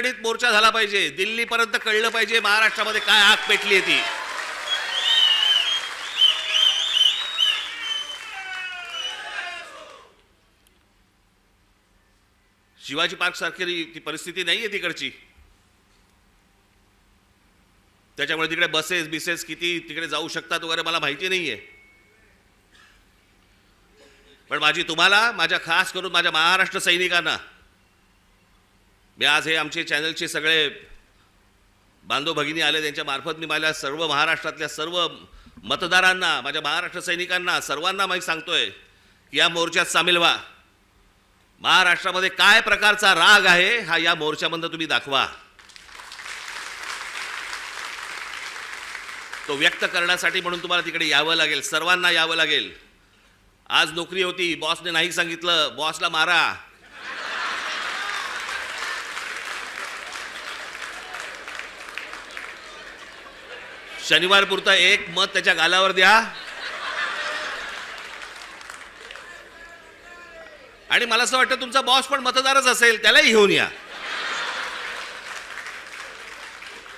दणदणीत मोर्चा झाला पाहिजे. दिल्लीपर्यंत कळलं पाहिजे महाराष्ट्रामध्ये काय आग पेटली आहे ती. शिवाजी पार्क सारखी ती परिस्थिती नाही आहे तिकडची. त्याच्यामुळे तिकडे बसेस बिसेस किती तिकडे जाऊ शकतात वगैरे मला माहिती नाहीये. पण माझी तुम्हाला माझ्या खास करून माझ्या महाराष्ट्र सैनिकांना मी आज हे आमचे चॅनलचे सगळे बांधव भगिनी आले त्यांच्या मार्फत मी माझ्या सर्व महाराष्ट्रातल्या सर्व मतदारांना माझ्या महाराष्ट्र सैनिकांना सर्वांना माहीत सांगतोय की या मोर्चात सामील व्हा. महाराष्ट्रामध्ये काय प्रकारचा राग आहे हा या मोर्चामधनं तुम्ही दाखवा. तो व्यक्त करण्यासाठी म्हणून तुम्हाला तिकडे यावं लागेल सर्वांना यावं लागेल. आज नोकरी होती बॉसने नाही सांगितलं बॉसला मारा. शनिवार पुरता एक मत त्याच्या गालावर द्या. आणि मला असं वाटतं तुमचा बॉस पण मतदारच असेल त्यालाही घेऊन या.